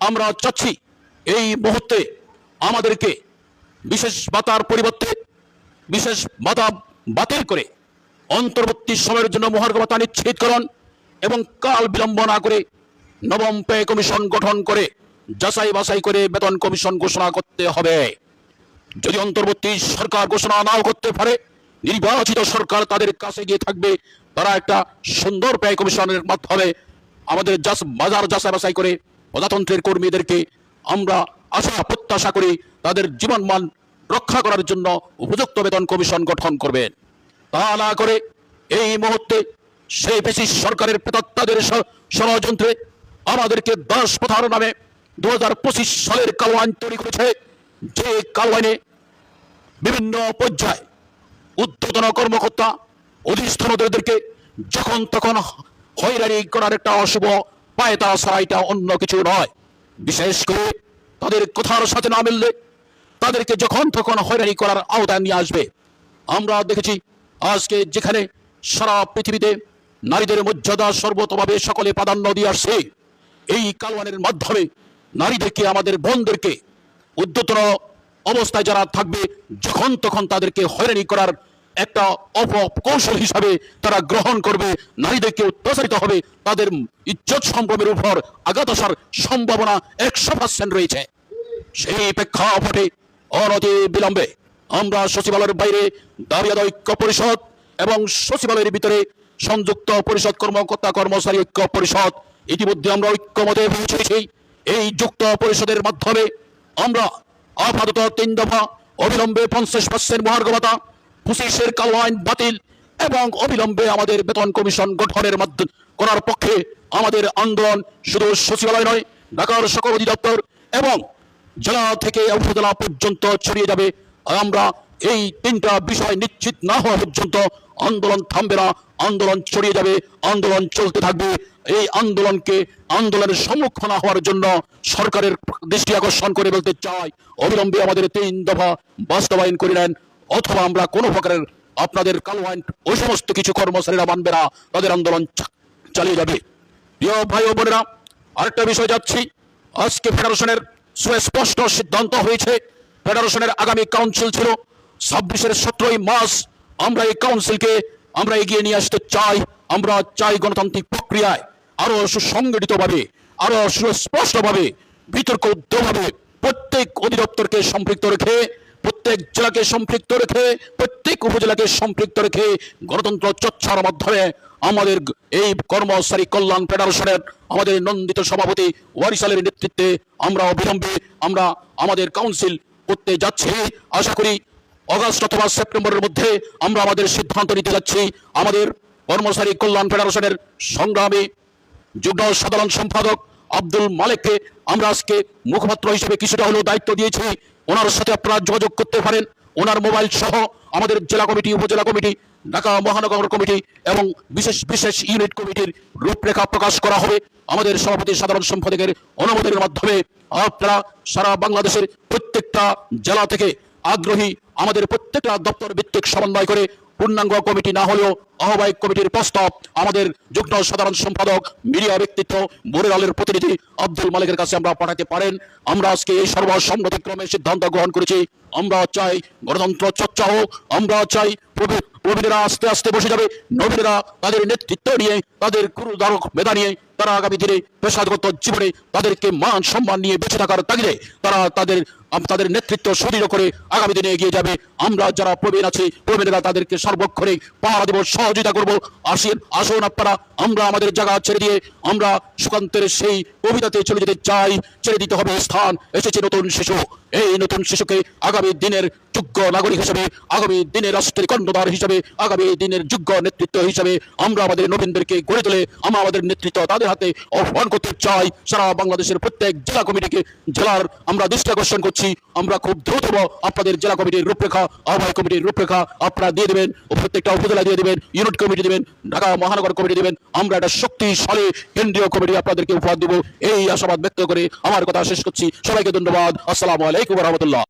আমরা চাচ্ছি এই মুহূর্তে আমাদেরকে বিশেষ বাতার পরিবর্তে, বিশেষ বাতা বাতিল করে অন্তর্বর্তী সময়ের জন্য মহার্ঘ ভাতা নিশ্চিতকরণ এবং কাল বিলম্ব না করে নবম পে কমিশন গঠন করে, যাচাই বাছাই করে বেতন কমিশন ঘোষণা করতে হবে। যদি অন্তর্বর্তী সরকার ঘোষণা নাও করতে পারে, নির্বাচিত সরকার তাদের কাছে গিয়ে থাকবে, তারা একটা সুন্দর ব্যয় কমিশনের মাধ্যমে আমাদের বাজার যাচাই বাছাই করে প্রজাতন্ত্রের কর্মীদেরকে আমরা আশা, প্রত্যাশা করি তাদের জীবনমান রক্ষা করার জন্য উপযুক্ত বেতন কমিশন গঠন করবেন তা না করে এই মুহূর্তে সেই বেশি সরকারের প্রেতাত্মাদের ষড়যন্ত্রে আমাদেরকে দাস প্রথার নামে দু হাজার পঁচিশ সালের কালো আইন তৈরি করেছে। যে কালো আইনে বিভিন্ন পর্যায়ে উদ্বোধন কর্মকর্তা, অধিষ্ঠানদেরকে যখন তখন হয়রানি করার একটা অশুভ পায়তা এটা অন্য কিছু নয়। বিশেষ করে তাদের কথার সাথে না মিললে তাদেরকে যখন তখন হয়রানি করার আওতায় নিয়ে আসবে। আমরা দেখেছি আজকে যেখানে সারা পৃথিবীতে নারীদের মর্যাদা সর্বতভাবে সকলে প্রাধান্য দিয়ে আসছে, এই কালওয়ানের মাধ্যমে নারীদেরকে, আমাদের বোনদেরকে উদ্যতন অবস্থায় যারা থাকবে, যখন তখন তাদেরকে হয়রানি করার একটা অপকৌশল হিসাবে তারা গ্রহণ করবে নারীদেরকে অত্যাচারিত হবে, তাদের ইজ্জত সম্ভ্রমের উপর আঘাত আসার সম্ভাবনা একশো পার্সেন্ট রয়েছে। সেই প্রেক্ষাপটে অনতি বিলম্বে আমরা সচিবালয়ের বাইরে দাবি ঐক্য পরিষদ এবং সচিবালয়ের ভিতরে সংযুক্ত পরিষদ কর্মকর্তা কর্মচারী ঐক্য পরিষদ ইতিমধ্যে আমরা ঐক্যমতে পৌঁছেছি এই যুক্ত পরিষদের মাধ্যমে আমরা আপাতত তিন দফা অবিলম্বে পঞ্চাশ পার্সেন্ট মহার্ঘ ভাতা পঁচিশের কালো আইন বাতিল এবং অবিলম্বে আমাদের বেতন কমিশন গঠনের মাধ্যমে করার পক্ষে আমাদের আন্দোলন শুধু সচিবালয় নয়, ঢাকার সকল অধিদপ্তর এবং জেলা থেকে উপজেলা পর্যন্ত ছড়িয়ে যাবে। আমরা এই তিনটা বিষয় নিশ্চিত না হওয়া পর্যন্ত আন্দোলন থামবে না, আন্দোলন ছড়িয়ে যাবে, আন্দোলন চলতে থাকবে। এই আন্দোলনকে আন্দোলনের সম্মুখীন না হওয়ার জন্য সরকারের দৃষ্টি আকর্ষণ করে বলতে চাই। অবিলম্বে আমাদের তিন দফা বাস্তবায়ন করে নেন। অথবা আমরা কোনো প্রকারের আপনাদের কালো আইন, ওই সমস্ত কিছু কর্মচারীরা মানবে না, তাদের আন্দোলন চালিয়ে যাবে। প্রিয় ভাই ও বোনেরা, আরেকটা বিষয় যাচ্ছি। আজকে ফেডারেশনের সুস্পষ্ট সিদ্ধান্ত হয়েছে, ফেডারেশনের আগামী কাউন্সিল ছিল ছাব্বিশের সতেরোই মার্চ। আমরা এই কাউন্সিলকে আমরা এগিয়ে নিয়ে আসতে চাই, আমরা চাই গণতান্ত্রিক প্রক্রিয়ায় আরও সুসংগঠিতভাবে, আরও সুস্পষ্টভাবে বিতর্ক উদ্যমভাবে প্রত্যেক অধিদপ্তরকে সম্পৃক্ত রেখে প্রত্যেক জেলাকে সম্পৃক্ত রেখে, প্রত্যেক উপজেলাকে সম্পৃক্ত রেখে গণতন্ত্র চর্চার মাধ্যমে আমাদের এই কর্মচারী কল্যাণ ফেডারেশনের আমাদের নন্দিত সভাপতি ওয়ারিসালের নেতৃত্বে আমরা অবিলম্বে, আমরা আমাদের কাউন্সিল করতে যাচ্ছি। আশা করি অগস্ট অথবা সেপ্টেম্বরের মধ্যে আমরা আমাদের সিদ্ধান্ত নিতে যাচ্ছি। আমাদের কর্মচারী কল্যাণ ফেডারেশনের সংগ্রামী যুগ্ম সাধারণ সম্পাদক আব্দুল মালেককে আমরা আজকে মুখপাত্র হিসেবে কিছুটা হলেও দায়িত্ব দিয়েছি। ওনার সাথে আপনারা যোগাযোগ করতে পারেন। ওনার মোবাইল সহ আমাদের জেলা কমিটি, উপজেলা কমিটি, ঢাকা মহানগর কমিটি এবং বিশেষ বিশেষ ইউনিট কমিটির রূপরেখা প্রকাশ করা হবে। আমাদের সভাপতি সাধারণ সম্পাদকের অনুমোদনের মাধ্যমে আপনারা সারা বাংলাদেশের প্রত্যেকটা জেলা থেকে আগ্রহী আমাদের প্রত্যেকটা দপ্তর ভিত্তিক সমন্বয় করে পূর্ণাঙ্গ কমিটি না হলেও আহ্বায়ক কমিটির প্রস্তাব, আমাদের যুগ্ম সাধারণ সম্পাদক, মিডিয়া ব্যক্তিত্ব, বোরের আলের প্রতিনিধি আব্দুল মালিকের কাছে আমরা পাঠাতে পারেন। আমরা আজকে এই সর্বসম্মতিক্রমে সিদ্ধান্ত গ্রহণ করেছি। আমরা চাই গণতন্ত্র চর্চা হোক। আমরা চাই প্রবী- প্রবীণেরা আস্তে আস্তে বসে যাবে। নবীনেরা তাদের নেতৃত্ব নিয়ে, তাদের গুরুদারক মেধা নিয়ে তারা আগামী দিনে পেশাগত জীবনে তাদেরকে মান সম্মান নিয়ে বেঁচে থাকার তাগিদে তারা তাদের তাদের নেতৃত্ব সুদৃঢ় করে আগামী দিনে এগিয়ে যাবে। আমরা যারা প্রবীণ আছি, প্রবীণেরা তাদেরকে সর্বক্ষণে পাহারা দেব, সহযোগিতা করব। আসেন, আসুন আপনারা, আমরা আমাদের জায়গা ছেড়ে দিয়ে আমরা সুকান্তের সেই কবিতাতে চলে যেতে চাই। ছেড়ে দিতে হবে স্থান। এসেছে নতুন শিশু। এই নতুন শিশুকে আগামী দিনের যোগ্য নাগরিক হিসেবে, আগামী দিনের রাষ্ট্রের কর্ণধার হিসেবে, আগামী দিনের যোগ্য নেতৃত্ব হিসেবে আমরা আমাদের নবীনদেরকে গড়ে তুলে। আমরা আমাদের নেতৃত্ব তাদের হাতে আহ্বান করতে চাই। সারা বাংলাদেশের প্রত্যেক জেলা কমিটিকে জেলার আমরা দৃষ্টি আকর্ষণ করছি। আমরা খুব দ্রুত আপনাদের জেলা কমিটির রূপরেখা, আহ্বায়ক কমিটির রূপরেখা আপনারা দিয়ে দেবেন প্রত্যেকটা উপজেলা দিয়ে দেবেন, ইউনিট কমিটি দেবেন, ঢাকা মহানগর কমিটি দেবেন। আমরা একটা শক্তিশালী কেন্দ্রীয় কমিটি আপনাদেরকে উপহার দেব। এই আশাবাদ ব্যক্ত করে আমার কথা শেষ করছি। সবাইকে ধন্যবাদ। আসসালামু আলাইকুম রহমতুল্লাহ।